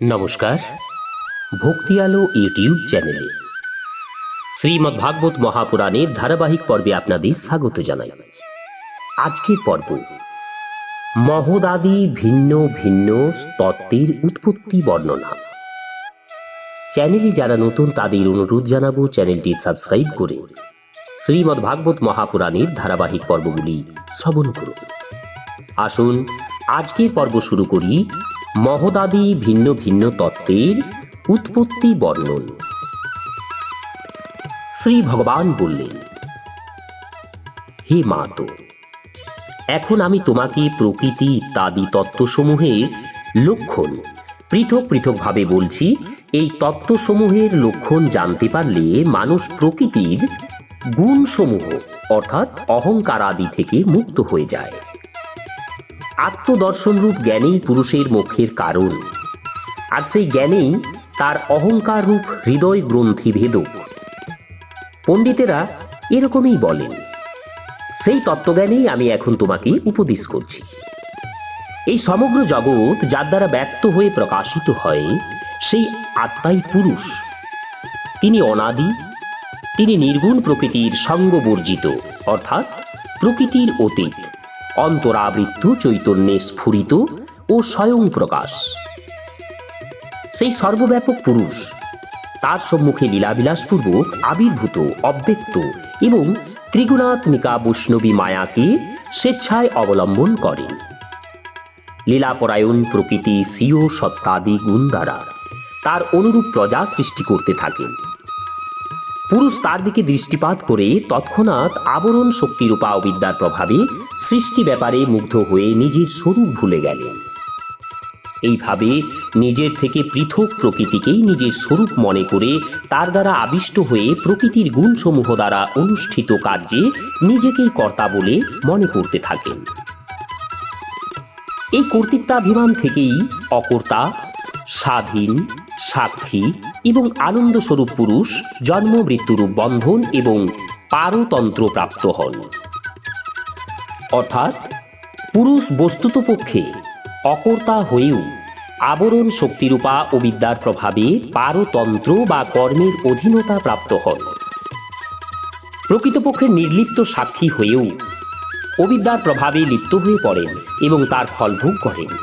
নমস্কার। ভক্তি আলো ইউটিউব চ্যানেলে শ্রীমদ্ ভাগবত মহাপুরাণের ধারাবাহিক পর্বে আপনাদের স্বাগত জানাই। আজকের পর্ব, মহদাদি ভিন্ন ভিন্ন তত্ত্বের উৎপত্তি বর্ণনা। চ্যানেলে যারা নতুন তাদের অনুরোধ জানাব চ্যানেলটি সাবস্ক্রাইব করে শ্রীমদ্ ভাগবত মহাপুরাণের ধারাবাহিক পর্বগুলি শ্রবণ করুন। আসুন, আজকের পর্ব শুরু করি মহদাদি ভিন্ন ভিন্ন তত্ত্বের উৎপত্তি বর্ণন। শ্রী ভগবান বললেন, হে মাতো এখন আমি তোমাকে প্রকৃতি ইত্যাদি তত্ত্বসমূহের লক্ষণ পৃথক পৃথকভাবে বলছি, এই তত্ত্বসমূহের লক্ষণ জানতে পারলে মানুষ প্রকৃতির গুণসমূহ, অর্থাৎ অহংকার আদি থেকে মুক্ত হয়ে যায়। আত্মদর্শনরূপ জ্ঞানেই পুরুষের মুখের কারণ আর সেই জ্ঞানেই তার অহংকার রূপ হৃদয় গ্রন্থি ভেদক। পণ্ডিতেরা এরকমই বলেন, সেই তত্ত্বজ্ঞানেই আমি এখন তোমাকে উপদেশ করছি। এই সমগ্র জগৎ যার দ্বারা ব্যক্ত হয়ে প্রকাশিত হয়, সেই আত্মাই পুরুষ। তিনি অনাদি, তিনি নির্গুণ প্রকৃতির সঙ্গবর্জিত, অর্থাৎ প্রকৃতির অতীত। অন্তরাবৃত্ত চৈতন্যে স্ফুরিত ও স্বয়ং প্রকাশ। সেই সর্বব্যাপক পুরুষ, তার সম্মুখে লীলাবিলাসপূর্বক আবির্ভূত, অব্যক্ত এবং ত্রিগুণাত্মিকা বৈষ্ণবী মায়াকে স্বেচ্ছায় অবলম্বন করেন। লীলাপরায়ণ প্রকৃতি স্বীয় সত্তাদি গুণ দ্বারা তার অনুরূপ প্রজা সৃষ্টি করতে থাকেন পুরুষ তার দিকে দৃষ্টিপাত করে তৎক্ষণাৎ আবরণ শক্তিরূপা অবিদ্যার প্রভাবে সৃষ্টি ব্যাপারে মুগ্ধ হয়ে নিজের স্বরূপ ভুলে গেলেন। এইভাবে নিজের থেকে পৃথক প্রকৃতিকেই নিজের স্বরূপ মনে করে তার দ্বারা আবিষ্ট হয়ে প্রকৃতির গুণসমূহ দ্বারা অনুষ্ঠিত কার্যে নিজেকেই কর্তা বলে মনে করতে থাকেন। এই কর্তৃত্বাভিমান থেকেই অকর্তা, স্বাধীন, সাক্ষী এবং আনন্দস্বরূপ পুরুষ জন্ম, মৃত্যুরূপ বন্ধন এবং পারতন্ত্র প্রাপ্ত হন। অর্থাৎ পুরুষ বস্তুতপক্ষে অকর্তা হয়েও আবরণ শক্তিরূপা ও বিদ্যার প্রভাবে পারতন্ত্র বা কর্মের অধীনতা প্রাপ্ত হন। প্রকৃতপক্ষে নির্লিপ্ত সাক্ষী হয়েও অবিদ্যার প্রভাবে লিপ্ত হয়ে পড়েন এবং তার ফল ভোগ করেন।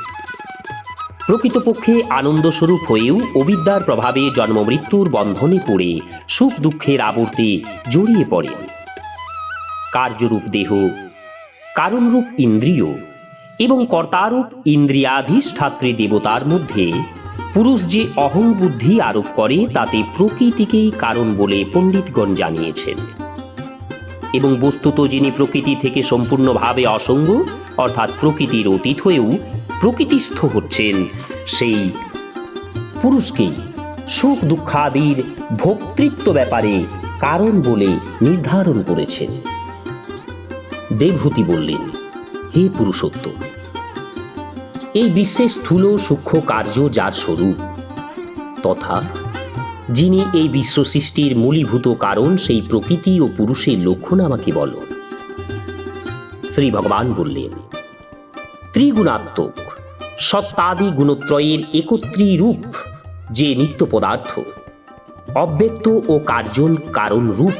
প্রকৃতপক্ষে আনন্দস্বরূপ হয়েও অবিদ্যার প্রভাবে জন্মমৃত্যুর বন্ধনে পড়ে সুখ দুঃখের আবর্তে জড়িয়ে পড়েন। কার্যরূপ দেহ কারণরূপ ইন্দ্রিয় এবং কর্তারূপ ইন্দ্রিয়াধিষ্ঠাত্রী দেবতার মধ্যে পুরুষ যে অহং বুদ্ধি আরোপ করে, তাতে প্রকৃতিকেই কারণ বলে পণ্ডিতগণ জানিয়েছেন। এবং বস্তুত যিনি প্রকৃতি থেকে সম্পূর্ণভাবে অসঙ্গ, অর্থাৎ প্রকৃতির অতীত হয়েও প্রকৃতিস্থ হচ্ছেন, সেই পুরুষকেই সুখ দুঃখাদির ভোক্তৃত্ব ব্যাপারে কারণ বলে নির্ধারণ করেছেন। দেবভূতি বললেন, হে পুরুষোত্তম, এই বিশ্বের স্থূল সূক্ষ্ম কার্য যার স্বরূপ, তথা যিনি এই বিশ্ব সৃষ্টির মূলীভূত কারণ সেই প্রকৃতি ও পুরুষের লক্ষণ আমাকে বলো। শ্রী ভগবান বললেন, ত্রিগুণাত্মক, সত্তাদি গুণত্রয়ের একত্রী রূপ যে নিত্য পদার্থ, অব্যক্ত ও কার্যন কারণ রূপ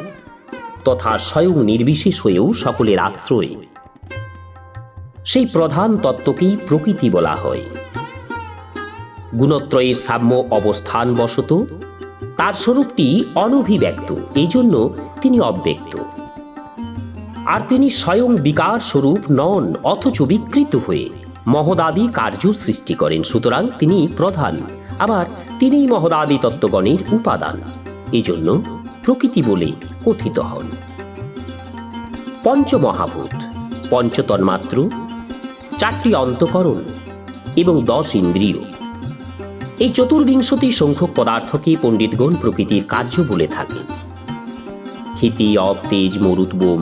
তথা স্বয়ং নির্বিশেষ হয়েও সকলের আশ্রয়। সেই প্রধান তত্ত্বকেই প্রকৃতি বলা হয়। গুণত্রয়ের সাম্য অবস্থান বশত তার স্বরূপটি অনভিব্যক্ত এই জন্য তিনি অব্যক্ত। আর তিনি স্বয়ং বিকার স্বরূপ নন, অথচ বিকৃত হয়ে মহদাদি কার্য সৃষ্টি করেন, সুতরাং তিনি প্রধান। আবার তিনি মহদাদি তত্ত্বগণের উপাদান এই জন্য প্রকৃতি বলে কথিত হন। পঞ্চমহাভূত, পঞ্চতন্মাত্র, চারটি অন্তকরণ এবং দশ ইন্দ্রিয়। এই চতুর্বিংশতি সংখ্যক পদার্থকে পণ্ডিতগণ প্রকৃতির কার্য বলে থাকে ক্ষিতি অব, তেজ, মরুত, বোম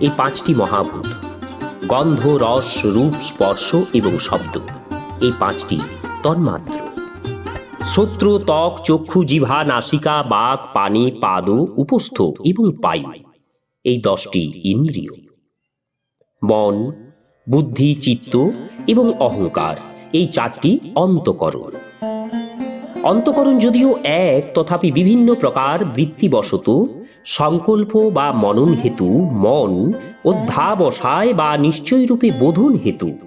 এই পাঁচটি মহাভূত, গন্ধ, রস, রূপ, স্পর্শ এবং শব্দ এই পাঁচটি তন্মাত্র। শত্রু, ত্বক, চক্ষু জিভা নাসিকা, বাক, পানি, পাদ, উপস্থ এবং পায়ু এই দশটি ইন্দ্রিয়। মন, বুদ্ধি, চিত্ত এবং অহংকার, এই চারটি অন্তকরণ। অন্তকরণ যদিও এক, তথাপি বিভিন্ন প্রকার বৃত্তিবশত সংকল্প বা মনন হেতু, মন অধ্যাবসায় বা নিশ্চয়রূপে বোধন হেতু।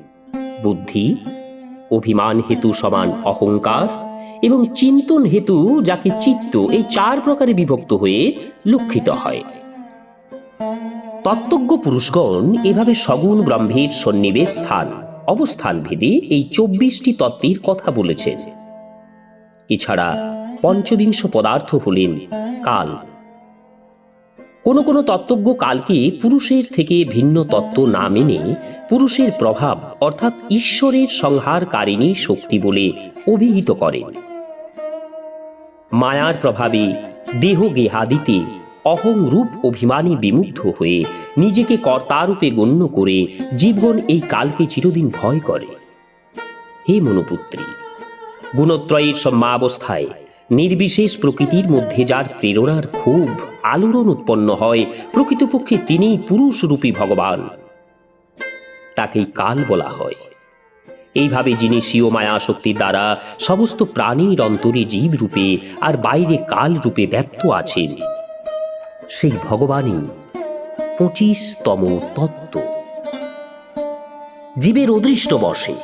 বুদ্ধি, অভিমান হেতু সমান অহংকার এবং চিন্তন হেতু যাকে চিত্ত, এই চার প্রকারে বিভক্ত হয়ে লক্ষিত হয়। তত্ত্বজ্ঞ পুরুষগণ এভাবে সগুণ ব্রহ্মের সন্নিবেশ স্থান, অবস্থান ভেদে এই চব্বিশটি তত্ত্বের কথা বলেছেন। এছাড়া পঞ্চবিংশ পদার্থ হলেন কাল। কোন কোন তত্ত্বজ্ঞ কালকে পুরুষের থেকে ভিন্ন তত্ত্ব না মেনে পুরুষের প্রভাব, অর্থাৎ ঈশ্বরের সংহারকারিণী শক্তি বলে অভিহিত করেন। মায়ার প্রভাবে দেহ গেহাদিতে অহং রূপ অভিমানী বিমুগ্ধ হয়ে নিজেকে কর্তারূপে গণ্য করে জীবন এই কালকে চিরদিন ভয় করে। হে মনুপুত্রী, গুণত্রয়ের সম্মাবস্থায় নির্বিশেষ প্রকৃতির মধ্যে যার প্রেরণার খুব আলোড়ন উৎপন্ন হয়, প্রকৃতপক্ষে তিনিই পুরুষরূপী ভগবান। তাকেই কাল বলা হয়। এইভাবে যিনি স্বীয় মায়া শক্তির দ্বারা সমস্ত প্রাণীর অন্তরে জীব রূপে আর বাইরে কাল রূপে ব্যক্ত আছেন সেই ভগবানই পঁচিশতম তত্ত্ব। জীবের অদৃষ্ট বসে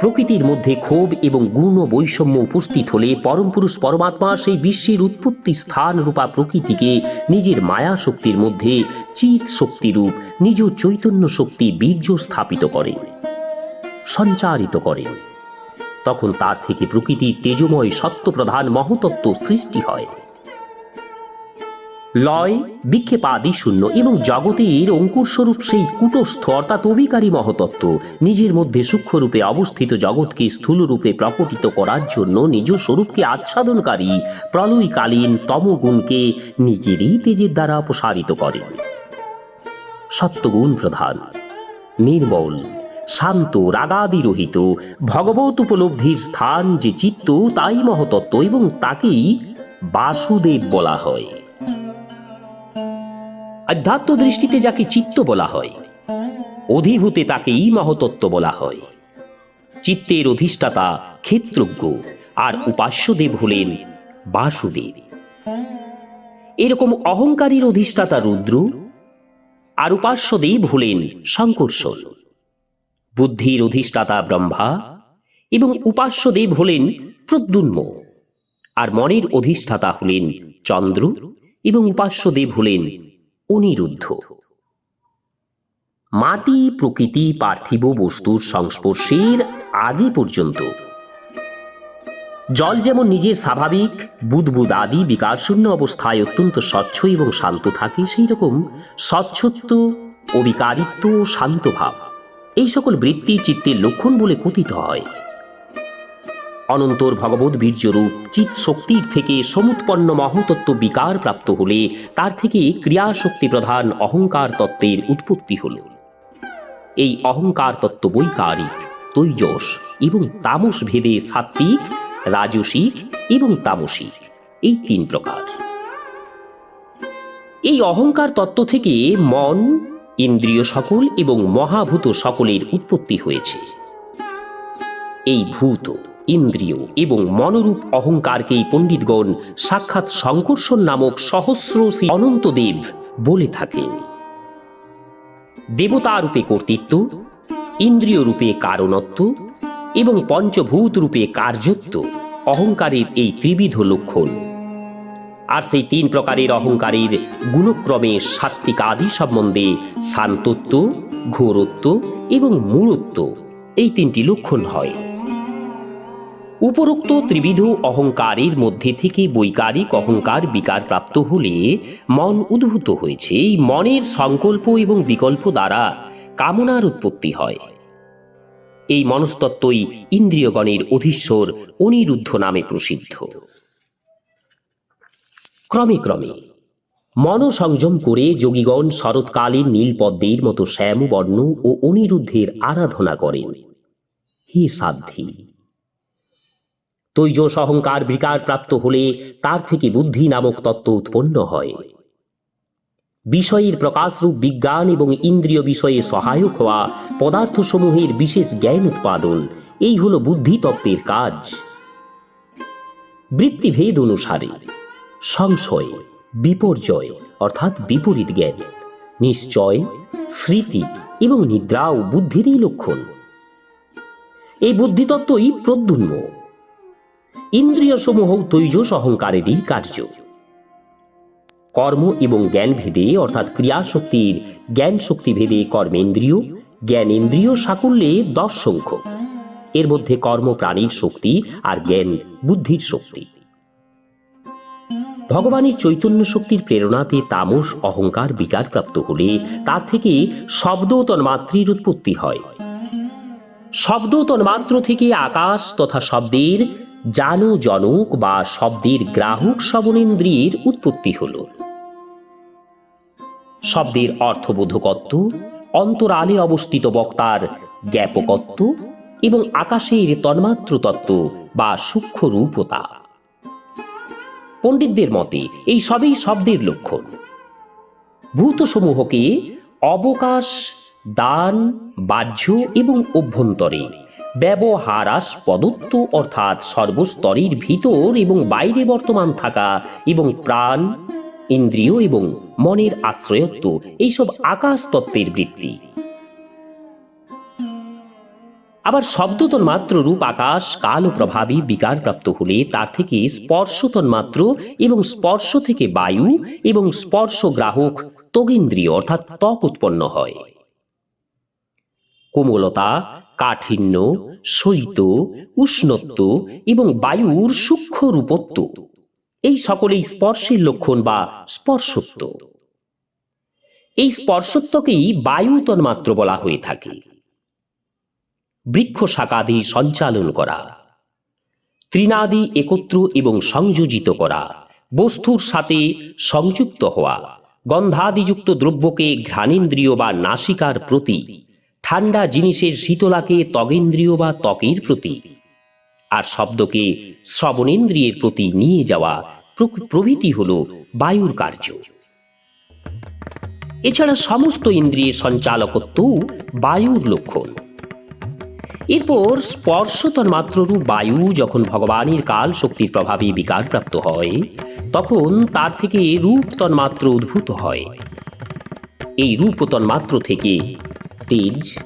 প্রকৃতির মধ্যে ক্ষোভ এবং গুণ বৈষম্য উপস্থিত হলে পরমপুরুষ পরমাত্মা সেই বিশ্বের উৎপত্তি স্থান রূপা প্রকৃতিকে নিজের মায়া শক্তির মধ্যে চিত শক্তিরূপ নিজ চৈতন্য শক্তি বীর্য স্থাপিত করেন সঞ্চারিত করেন তখন তার থেকে প্রকৃতির তেজময় সত্যপ্রধান মহতত্ত্ব সৃষ্টি হয়। লয়, বিক্ষেপাদি শূন্য এবং জগতের অঙ্কুরস্বরূপ সেই কুটস্থ, অর্থাৎ অবিকারী মহতত্ত্ব, নিজের মধ্যে সূক্ষ্মরূপে অবস্থিত জগৎকে স্থূলরূপে প্রকটিত করার জন্য নিজ স্বরূপকে আচ্ছাদনকারী, প্রলয়কালীন তমগুণকে নিজেরই তেজের দ্বারা অপসারিত করেন সত্যগুণ প্রধান, নির্মল, শান্ত রাগাদি রহিত ভগবত উপলব্ধির স্থান যে চিত্ত, তাই মহতত্ত্ব এবং তাকেই বাসুদেব বলা হয়। আধ্যাত্ম দৃষ্টিতে যাকে চিত্ত বলা হয়, অধিভূতে তাকেই মহতত্ত্ব বলা হয়। চিত্তের অধিষ্ঠাতা ক্ষেত্রজ্ঞ আর উপাস্যদেব হলেন বাসুদেব। এরকম অহংকারীর অধিষ্ঠাতা রুদ্র আর উপাস্যদেব হলেন শঙ্কর্ষণ বুদ্ধির অধিষ্ঠাতা ব্রহ্মা এবং উপাস্যদেব হলেন প্রদ্যুন্ম আর মনের অধিষ্ঠাতা হলেন চন্দ্র এবং উপাস্যদেব হলেন অনিরুদ্ধ। মাটি প্রকৃতি পার্থিব বস্তুর সংস্পর্শের আগে পর্যন্ত। জল যেমন নিজের স্বাভাবিক, বুদবুদ আদি বিকারশূন্য অবস্থায় অত্যন্ত স্বচ্ছ এবং শান্ত থাকে সেই রকম স্বচ্ছত্ব, অবিকারিত্ব ও শান্ত ভাব, এই সকল বৃত্তি চিত্তের লক্ষণ বলে কথিত হয়। অনন্তর ভগবত বীর্যরূপ চিত শক্তির থেকে সমুৎপন্ন মহতত্ত্ব বিকার প্রাপ্ত হলে তার থেকে ক্রিয়াশক্তি প্রধান অহংকার তত্ত্বের উৎপত্তি হল। এই অহংকার তত্ত্ব বৈকারিক, তৈজস এবং তামস ভেদে সাত্ত্বিক, রাজসিক এবং তামসিক। এই তিন প্রকার। এই অহংকার তত্ত্ব থেকে মন, ইন্দ্রিয় সকল এবং মহাভূত সকলের উৎপত্তি হয়েছে। এই ভূত ইন্দ্রিয় এবং মনোরূপ অহংকারকেই পণ্ডিতগণ সাক্ষাৎ সংকর্ষণ নামক সহস্র শ্রী অনন্তদেব বলে থাকেন। দেবতা রূপে কর্তৃত্ব ইন্দ্রিয় রূপে কারণত্ব এবং পঞ্চভূত রূপে কার্যত্ব অহংকারের এই ত্রিবিধ লক্ষণ। আর সেই তিন প্রকারের অহংকারের গুণক্রমে সাত্বিক আদি সম্বন্ধে শান্তত্ব, ঘোরত্ব এবং মূরত্ব এই তিনটি লক্ষণ হয়। উপরোক্ত ত্রিবিধ অহংকারের মধ্যে থেকে বৈকারিক অহংকার বিকার প্রাপ্ত হলে মন উদ্ভূত হয়েছে। এই মনের সংকল্প এবং বিকল্প দ্বারা কামনার উৎপত্তি হয়। এই মনস্তত্ত্বই ইন্দ্রিয়গণের অধীশ্বর অনিরুদ্ধ নামে প্রসিদ্ধ। ক্রমে ক্রমে মনসংযম করে যোগীগণ শরৎকালীন নীলপদ্মের মতো শ্যামবর্ণ ও অনিরুদ্ধের আরাধনা করেন। হে সাধ্যী তৈজস অহংকার বিকার প্রাপ্ত হলে তার থেকে বুদ্ধি নামক তত্ত্ব উৎপন্ন হয়। বিষয়ের প্রকাশরূপ বিজ্ঞান এবং ইন্দ্রিয় বিষয়ে সহায়ক হওয়া পদার্থসমূহের বিশেষ জ্ঞান উৎপাদন, এই হল বুদ্ধি তত্ত্বের কাজ। বৃত্তিভেদ অনুসারে, সংশয়, বিপর্যয়, অর্থাৎ বিপরীত জ্ঞান, নিশ্চয়, স্মৃতি এবং নিদ্রাও বুদ্ধিরই লক্ষণ। এই বুদ্ধিতত্ত্বই প্রদ্যুন্ম। ইন্দ্রিয় সমূহ তৈজস অহংকারেরই কার্য। কর্ম এবং জ্ঞান ভেদে অর্থাৎ ক্রিয়া শক্তির জ্ঞান শক্তি ভেদে কর্মেন্দ্রিয়, জ্ঞানেন্দ্রিয় সাকুল্যে দশ সংখ্যক এর মধ্যে কর্ম প্রাণীর শক্তি আর জ্ঞান বুদ্ধির শক্তি। ভগবানের চৈতন্য শক্তির প্রেরণাতে তামস অহংকার বিকার প্রাপ্ত হলে তার থেকে শব্দ তন্মাত্রীর উৎপত্তি হয়। শব্দ তন্মাত্র থেকে আকাশ তথা শব্দের জানু জনক বা শব্দের গ্রাহক শ্রবণেন্দ্রিয়ের উৎপত্তি হল। শব্দের অর্থবোধকত্ব, অন্তরালে অবস্থিত বক্তার জ্ঞাপকত্ব এবং আকাশের তন্মাত্র তত্ত্ব বা সূক্ষ্ম রূপতা পণ্ডিতদের মতে, এই সবই শব্দের লক্ষণ। ভূতসমূহকে অবকাশ, দান, বাহ্য এবং অভ্যন্তরে ব্যবহারাস পদত্ব অর্থাৎ সর্বস্তরের ভিতর এবং বাইরে বর্তমান থাকা এবং প্রাণ, ইন্দ্রিয় এবং মনের আশ্রয়ত্ব, এইসব আকাশ তত্ত্বের বৃত্তি। আবার শব্দতন মাত্র রূপ আকাশ, কাল প্রভাবী বিকার প্রাপ্ত হলে তার থেকে স্পর্শতন মাত্র এবং স্পর্শ থেকে বায়ু এবং স্পর্শ গ্রাহক ত্বগেন্দ্রিয় অর্থাৎ ত্বক উৎপন্ন হয়। কোমলতা কাঠিন্য, শৈত, উষ্ণত্ব এবং বায়ুর সূক্ষ্ম রূপত্ব। এই সকলেই স্পর্শের লক্ষণ বা স্পর্শত্ব। এই স্পর্শত্বকেই বায়ু তন্মাত্র বলা হয়ে থাকে। বৃক্ষ শাখাদি সঞ্চালন করা, তৃণাদি একত্র এবং সংযোজিত করা, বস্তুর সাথে সংযুক্ত হওয়া, গন্ধাদিযুক্ত দ্রব্যকে ঘ্রাণেন্দ্রিয় বা নাসিকার প্রতি ঠান্ডা জিনিসের শীতলাকে ত্বগেন্দ্রিয় বা ত্বকের প্রতি আর শব্দকে শ্রবণেন্দ্রিয়ের প্রতি নিয়ে যাওয়া প্রভৃতি হল বায়ুর কার্য। এছাড়া সমস্ত ইন্দ্রিয়ের সঞ্চালকত্বও বায়ুর লক্ষণ। এরপর স্পর্শ তন্মাত্ররূপ বায়ু যখন ভগবানের কাল শক্তির প্রভাবে বিকারপ্রাপ্ত হয়, তখন তার থেকে রূপ তন্মাত্র উদ্ভূত হয়। এই রূপ তন্মাত্র থেকে তেজ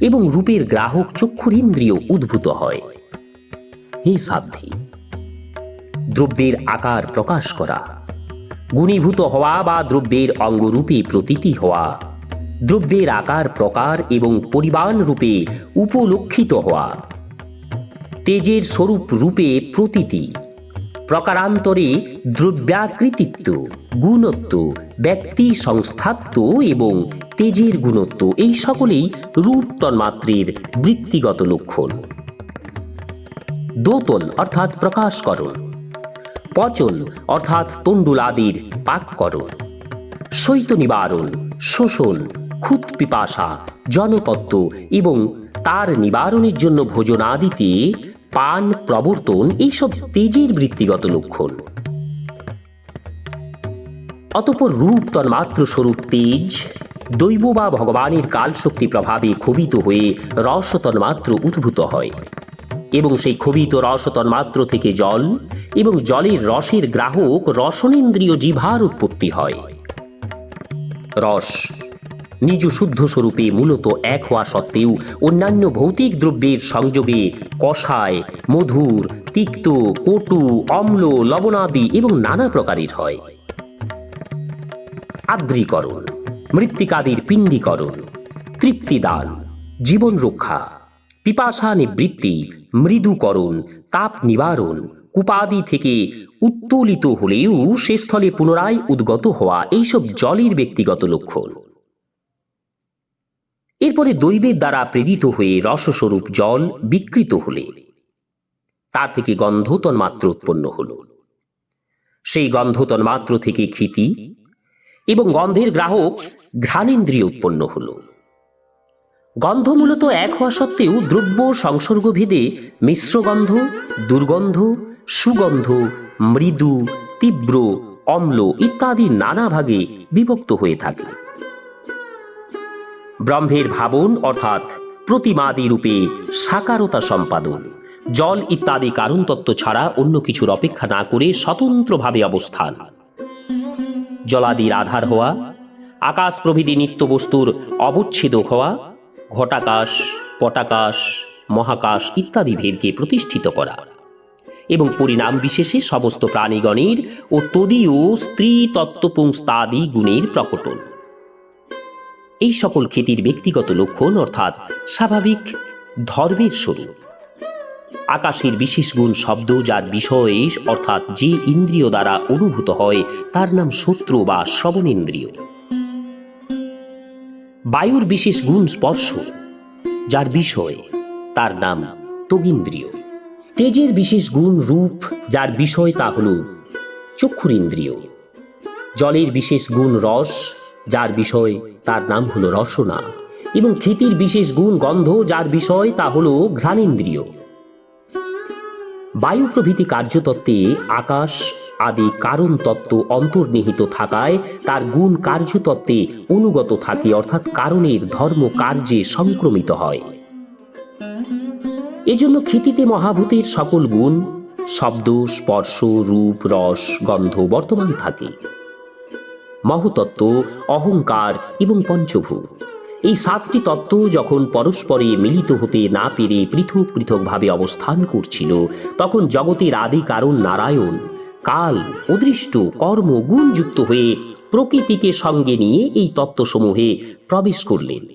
এবং রূপের গ্রাহক চক্ষুর ইন্দ্রিয় উদ্ভূত হয়। হে সাধ্যী দ্রব্যের আকার প্রকাশ করা, গুণীভূত হওয়া বা দ্রব্যের অঙ্গরূপে প্রতীতি হওয়া, দ্রব্যের আকার প্রকার এবং পরিমাণ রূপে উপলক্ষিত হওয়া, তেজের স্বরূপ রূপে প্রতীতি প্রকারান্তরে দ্রব্যাকৃতিত্ব, গুণত্ব, ব্যক্তি সংস্থাত্ব এবং তেজের গুণত্ব, এই সকলেই রূপ তন্মাত্রের বৃত্তিগত লক্ষণ। দোতন অর্থাৎ প্রকাশকরণ। পচন অর্থাৎ তণ্ডুলাদির পাককরণ। শৈত নিবারণ, শোষণ, খুত পিপাসা জনপত্য এবং তার নিবারণের জন্য ভোজনাদিতে পান, প্রবর্তন, এইসব তেজের বৃত্তিগত লক্ষণ। অতপর রূপ তন্মাত্র স্বরূপ তেজ, দৈব বা ভগবানের কালশক্তি প্রভাবে ক্ষোভিত হয়ে রস তন্মাত্র উদ্ভূত হয়। এবং সেই ক্ষোভিত রস তন্মাত্র থেকে জল এবং জলের রসের গ্রাহক রসনেন্দ্রিয় জিভার উৎপত্তি হয়। রস নিজ শুদ্ধ স্বরূপে মূলত এক হওয়া সত্ত্বেও অন্যান্য ভৌতিক দ্রব্যের সংযোগে কষায়, মধুর, তিক্ত, কটু, অম্ল, লবণাদি এবং নানা প্রকারের হয়। আদ্রীকরণ, মৃত্তিকাদির পিণ্ডীকরণ, তৃপ্তিদান, জীবন রক্ষা, পিপাসা নিবৃত্তি, মৃদুকরণ, তাপ নিবারণ, কুপাদি থেকে উত্তোলিত হলেও সে স্থলে পুনরায় উদ্গত হওয়া এইসব জলের ব্যক্তিগত লক্ষণ। এরপরে দৈবের দ্বারা প্রেরিত হয়ে রসস্বরূপ জল বিকৃত হলে। তার থেকে গন্ধ তন্মাত্র উৎপন্ন হল। সেই গন্ধ তন্মাত্র থেকে ক্ষিতি এবং গন্ধের গ্রাহক ঘ্রাণেন্দ্রিয় উৎপন্ন হল। গন্ধ মূলত এক হওয়া সত্ত্বেও দ্রব্য সংসর্গভেদে মিশ্রগন্ধ দুর্গন্ধ, সুগন্ধ, মৃদু, তীব্র, অম্ল ইত্যাদি নানা ভাগে বিভক্ত হয়ে থাকে। ব্রহ্মের ভাবন অর্থাৎ প্রতিমাদি রূপে সাকারতা সম্পাদন। জল ইত্যাদি কারণ তত্ত্ব ছাড়া অন্য কিছুর অপেক্ষা না করে স্বতন্ত্রভাবে অবস্থান। জলাদির আধার হওয়া, আকাশ প্রভৃতি নিত্য বস্তুর অবচ্ছেদ হওয়া, ঘটাকাশ, পটাকাশ, মহাকাশ ইত্যাদি ভেদকে প্রতিষ্ঠিত করা এবং পরিণাম বিশেষে সমস্ত প্রাণীগণের ও তদীয় স্ত্রী তত্ত্বপুংস্তাদি গুণের প্রকটন। এই সকল খ্যাতির ব্যক্তিগত লক্ষণ অর্থাৎ স্বাভাবিক ধর্মের স্বরূপ। আকাশের বিশেষ গুণ শব্দ যার বিষয়ে, অর্থাৎ যে ইন্দ্রিয় দ্বারা অনুভূত হয়, তার নাম শত্রু বা শ্রবণেন্দ্রিয়। বায়ুর বিশেষ গুণ স্পর্শ, যার বিষয়, তার নাম তগিন্দ্রিয়। তেজের বিশেষ গুণ রূপ, যার বিষয় তা হল চক্ষুরিন্দ্রিয়। জলের বিশেষ গুণ রস যার বিষয় তার নাম হল রসনা এবং ক্ষিতির বিশেষ গুণ গন্ধ যার বিষয় তা হল ঘ্রাণেন্দ্রিয়। বায়ু প্রভৃতি কার্যতত্ত্বে আকাশ আদি কারণ তত্ত্ব অন্তর্নিহিত থাকায় তার গুণ কার্যতত্ত্বে অনুগত থাকে, অর্থাৎ কারণের ধর্ম কার্যে সংক্রমিত হয়। এজন্য ক্ষিতিতে মহাভূতের সকল গুণ, শব্দ, স্পর্শ, রূপ, রস, গন্ধ বর্তমান থাকে। মহতত্ত্ব, অহংকার এবং পঞ্চভূত। এই সাতটি তত্ত্ব যখন পরস্পরে মিলিত হতে না পেরে পৃথক পৃথকভাবে অবস্থান করছিল, তখন জগতের আদি কারণ নারায়ণ, কাল, অদৃষ্ট, কর্ম, গুণযুক্ত হয়ে প্রকৃতিকে সঙ্গে নিয়ে এই তত্ত্বসমূহে প্রবেশ করলেন।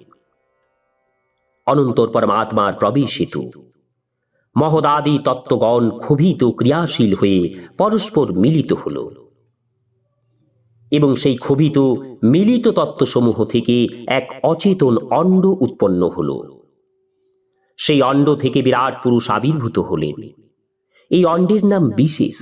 অনন্তর পরমাত্মার প্রবেশ হেতু। মহদাদি তত্ত্বগণ ক্ষোভিত, ক্রিয়াশীল হয়ে পরস্পর মিলিত হল। এবং সেই ক্ষোভিত, মিলিত তত্ত্বসমূহ থেকে এক অচেতন অণ্ড উৎপন্ন হল। সেই অণ্ড থেকে বিরাট পুরুষ আবির্ভূত হলেন। এই অণ্ডের নাম বিশেষ।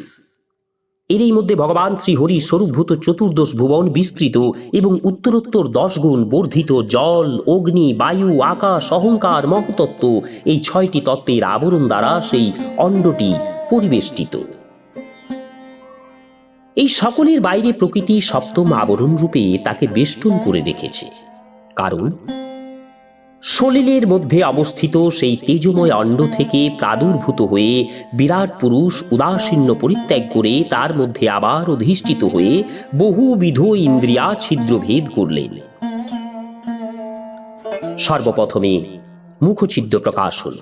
এরই মধ্যে ভগবান শ্রী হরি স্বরূপভূত চতুর্দশ ভুবন বিস্তৃত এবং উত্তরোত্তর দশ গুণ বর্ধিত জল, অগ্নি, বায়ু, আকাশ, অহংকার মহতত্ত্ব এই ছয়টি তত্ত্বের আবরণ দ্বারা সেই অণ্ডটি পরিবেষ্টিত। এই সকলের বাইরে প্রকৃতি সপ্তম আবরণ রূপে তাকে বেষ্টন করে রেখেছে কারণ সলিলের মধ্যে অবস্থিত সেই তেজময় অণ্ড থেকে প্রাদুর্ভূত হয়ে বিরাট পুরুষ উদাসীন্য পরিত্যাগ করে তার মধ্যে আবার অধিষ্ঠিত হয়ে বহুবিধ ইন্দ্রিয়া ছিদ্রভেদ করলেন। সর্বপ্রথমে মুখছিদ্র প্রকাশ হল।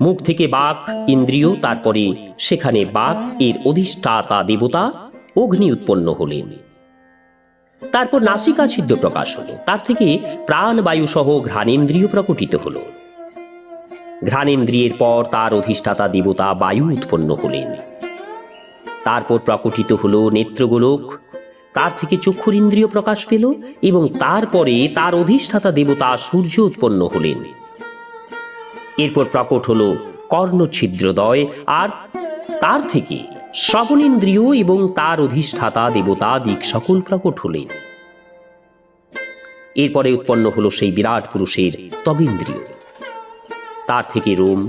মুখ থেকে বাক, ইন্দ্রিয়, তারপরে সেখানে বাক, এর অধিষ্ঠাতা, দেবতা, অগ্নি উৎপন্ন হলেন। তারপর নাসিকা ছিদ্র প্রকাশ হলো। তার থেকে প্রাণবায়ু সহ ঘ্রাণেন্দ্রিয় প্রকটিত হলো। ঘ্রাণেন্দ্রিয়ের পর তার অধিষ্ঠাতা, দেবতা, বায়ু উৎপন্ন হলেন। তারপর প্রকটিত হল নেত্রগোলক। তার থেকে চক্ষুর ইন্দ্রিয় প্রকাশ পেল এবং তারপরে তার অধিষ্ঠাতা, দেবতা, সূর্য উৎপন্ন হলেন। এরপর প্রকট হলো কর্ণছিদ্রদয় আর তার থেকে শ্রবণেন্দ্রিয় এবং তার অধিষ্ঠাতা দেবতা দিক সকল প্রকট হলেন। এরপরে উৎপন্ন হলো সেই বিরাট পুরুষের তবেন্দ্রিয়। তার থেকে রোম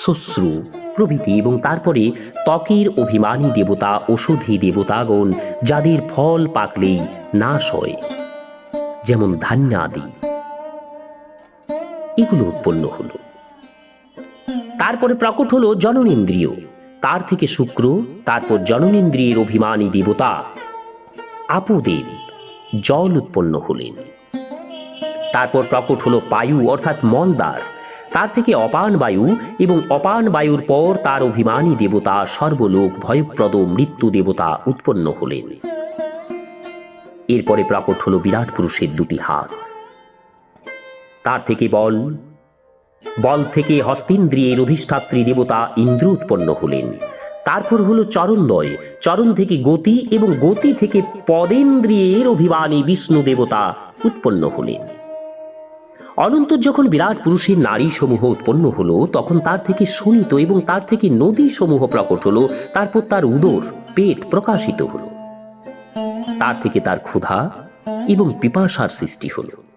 শ্বশ্রু প্রভৃতি এবং তারপরে ত্বকের অভিমানী দেবতা ওষুধি দেবতাগণ, যাদের ফল পাকলেই নাশ হয়, যেমন ধান্য আদি এগুলো উৎপন্ন হলো। তারপরে প্রকট হলো জননেন্দ্রিয়। তার থেকে শুক্র, তারপর জননেন্দ্রিয়ের অভিমানী দেবতা। আপুদেব, জল উৎপন্ন হলেন। তারপর প্রকট হলো বায়ু, অর্থাৎ মন্দার। তার থেকে অপান বায়ু এবং অপান বায়ুর পর তার অভিমানী দেবতা, সর্বলোক, ভয়প্রদ মৃত্যু দেবতা উৎপন্ন হলেন। এরপরে প্রকট হলো বিরাট পুরুষের দুটি হাত। তার থেকে বল। বল থেকে হস্তেন্দ্রিয়ের অধিষ্ঠাত্রী দেবতা ইন্দ্র উৎপন্ন হলেন। তারপর হলো চরণদ্বয় চরণ থেকে গতি এবং গতি থেকে পদেন্দ্রিয়ের অভিমানী বিষ্ণু দেবতা উৎপন্ন হলেন। অনন্তর যখন বিরাট পুরুষের নারী সমূহ উৎপন্ন হলো, তখন তার থেকে শোণিত এবং তার থেকে নদী সমূহ প্রকট হলো, তারপর তার উদর, পেট প্রকাশিত হলো। তার থেকে তার ক্ষুধা এবং পিপাসার সৃষ্টি হলো।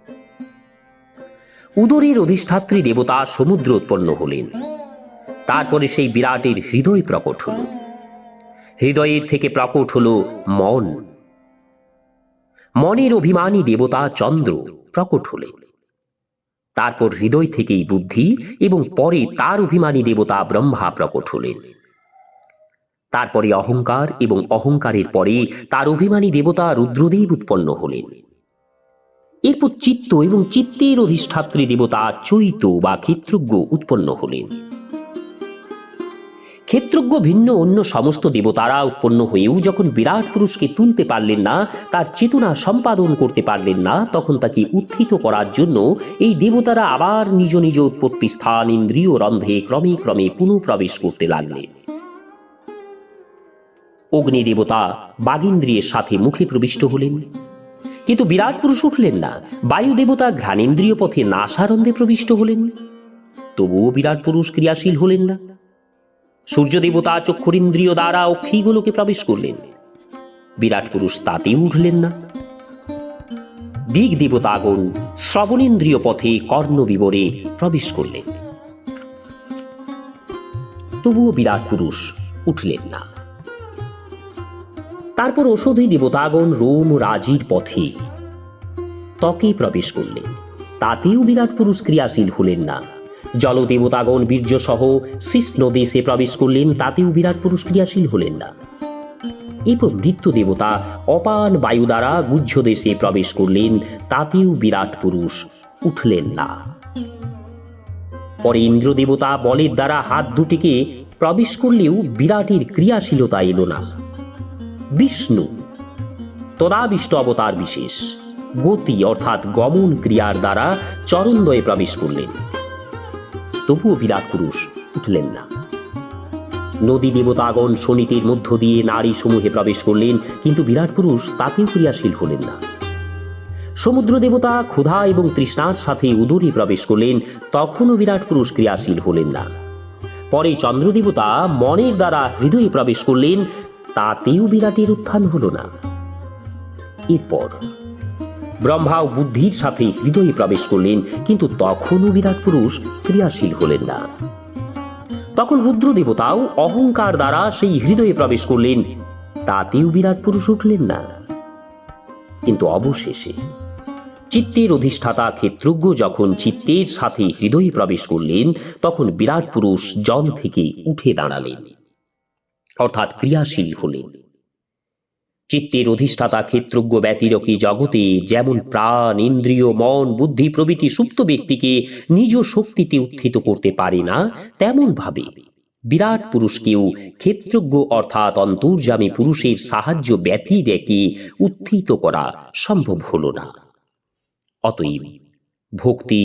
উদরের অধিষ্ঠাত্রী দেবতা সমুদ্র উৎপন্ন হলেন। তারপরে সেই বিরাটের হৃদয় প্রকট হল। হৃদয়ের থেকে প্রকট হল মন। মনের অভিমানী দেবতা চন্দ্র প্রকট হলেন। তারপর হৃদয় থেকেই বুদ্ধি এবং পরে তার অভিমানী দেবতা ব্রহ্মা প্রকট হলেন। তারপরে অহংকার এবং অহংকারের পরে তার অভিমানী দেবতা রুদ্রদেব উৎপন্ন হলেন। এরপর চিত্ত এবং চিত্তের অধিষ্ঠাত্রী দেবতা চৈত বা ক্ষেত্রজ্ঞ উৎপন্ন হলেন। ক্ষেত্রজ্ঞ ভিন্ন অন্য সমস্ত দেবতারা উৎপন্ন হয়েও যখন বিরাট পুরুষকে তুলতে পারলেন না, তার চেতনা সম্পাদন করতে পারলেন না, তখন তাকে উত্থিত করার জন্য এই দেবতারা আবার নিজ নিজ উৎপত্তি স্থান, ইন্দ্রিয় রন্ধে ক্রমে ক্রমে পুনঃপ্রবেশ করতে লাগলেন। অগ্নি দেবতা বাগিন্দ্রিয়ের সাথে মুখে প্রবিষ্ট হলেন। কিন্তু বিরাট পুরুষ উঠলেন না। বায়ু দেবতা ঘ্রাণেন্দ্রিয় পথে নাসারন্ধে প্রবিষ্ট হলেন। তবুও বিরাট পুরুষ ক্রিয়াশীল হলেন না। সূর্য দেবতা চক্ষুরিন্দ্রিয় দ্বারা অক্ষিগুলোকে প্রবেশ করলেন। বিরাট পুরুষ তাতেও উঠলেন না। দিক দেবতাগণ শ্রবণেন্দ্রিয় পথে কর্ণ বিবরে প্রবেশ করলেন। তবুও বিরাট পুরুষ উঠলেন না। তারপর ঔষধি দেবতাগণ রোম রাজির পথে। ত্বকে প্রবেশ করলেন। তাতেও বিরাট পুরুষ ক্রিয়াশীল হলেন না। জলদেবতাগণ বীর্য সহ শিষ্ণ দেশে প্রবেশ করলেন, তাতেও বিরাট পুরুষ ক্রিয়াশীল হলেন না। এরপর মৃত্যু দেবতা অপান বায়ু দ্বারা গুহ্য দেশে প্রবেশ করলেন, তাতেও বিরাট পুরুষ উঠলেন না। পরে ইন্দ্র দেবতা বলের দ্বারা হাত দুটিকে প্রবেশ করলেও বিরাটের ক্রিয়াশীলতা এলো না। বিষ্ণু। তদাবিষ্ট অবতার বিশেষ। গতি অর্থাৎ গমন ক্রিয়ার দ্বারা চরণদ্বয়ে প্রবেশ করলেন। তবুও বিরাট পুরুষ উঠলেন না। নদী দেবতাগণ শনিতের মধ্য দিয়ে নারী সমূহে প্রবেশ করলেন, কিন্তু বিরাট পুরুষ তাতেও ক্রিয়াশীল হলেন না। সমুদ্র দেবতা ক্ষুধা এবং তৃষ্ণার সাথে উদরে প্রবেশ করলেন, তখনও বিরাট পুরুষ ক্রিয়াশীল হলেন না। পরে চন্দ্রদেবতা মনের দ্বারা হৃদয়ে প্রবেশ করলেন তাতেও বিরাটের উত্থান হল না। এরপর ব্রহ্মা ও বুদ্ধির সাথে হৃদয়ে প্রবেশ করলেন, কিন্তু তখনও বিরাট পুরুষ ক্রিয়াশীল হলেন না। তখন রুদ্র দেবতাও অহংকার দ্বারা সেই হৃদয়ে প্রবেশ করলেন, তাতেও বিরাট পুরুষ উঠলেন না। কিন্তু অবশেষে চিত্তের অধিষ্ঠাতা ক্ষেত্রজ্ঞ যখন চিত্তের সাথে হৃদয়ে প্রবেশ করলেন, তখন বিরাট পুরুষ জল থেকে উঠে দাঁড়ালেন। অর্থাৎ ক্রিয়াশীল হলেন চিত্তের অধিষ্ঠাতা ক্ষেত্রজ্ঞ ব্যতিরকী জগতে যেমন প্রাণ, ইন্দ্রিয়, মন, বুদ্ধি প্রভৃতি সুপ্ত ব্যক্তিকে নিজ শক্তিতে উত্থিত করতে পারে না, তেমন ভাবে বিরাট পুরুষকেও ক্ষেত্রজ্ঞ অর্থাৎ অন্তর্যামী পুরুষের সাহায্য ব্যতি রেখে উত্থিত করা সম্ভব হল না। অতএব ভক্তি,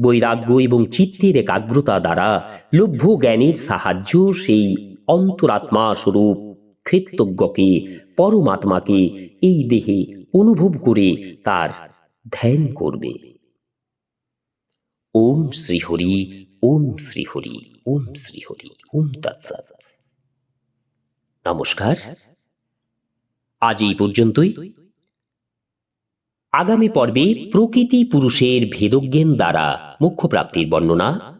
বৈরাগ্য এবং চিত্তের একাগ্রতা দ্বারা লভ্য জ্ঞানের সাহায্য সেই অন্তরাত্মা স্বরূপ কৃতজ্ঞকে পরমাত্মাকে এই দেহে অনুভব করে তার ধ্যান করবে। ওম শ্রীহরি ওম শ্রীহরি ওম শ্রীহরি, ওম তৎসৎ। নমস্কার। আজ এই পর্যন্তই। আগামী পর্বে প্রকৃতি পুরুষের ভেদজ্ঞান দ্বারা মুখ্য প্রাপ্তির বর্ণনা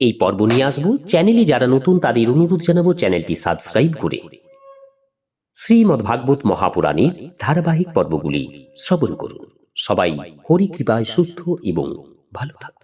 এই পর্ব নিয়ে আসব চ্যানেলে যারা নতুন তাদের অনুরোধ জানাব চ্যানেলটি সাবস্ক্রাইব করে। শ্রীমদ্ ভাগবত মহাপুরাণের ধারাবাহিক পর্বগুলি শ্রবণ করুন। সবাই হরি কৃপায় সুস্থ এবং ভালো থাকুন।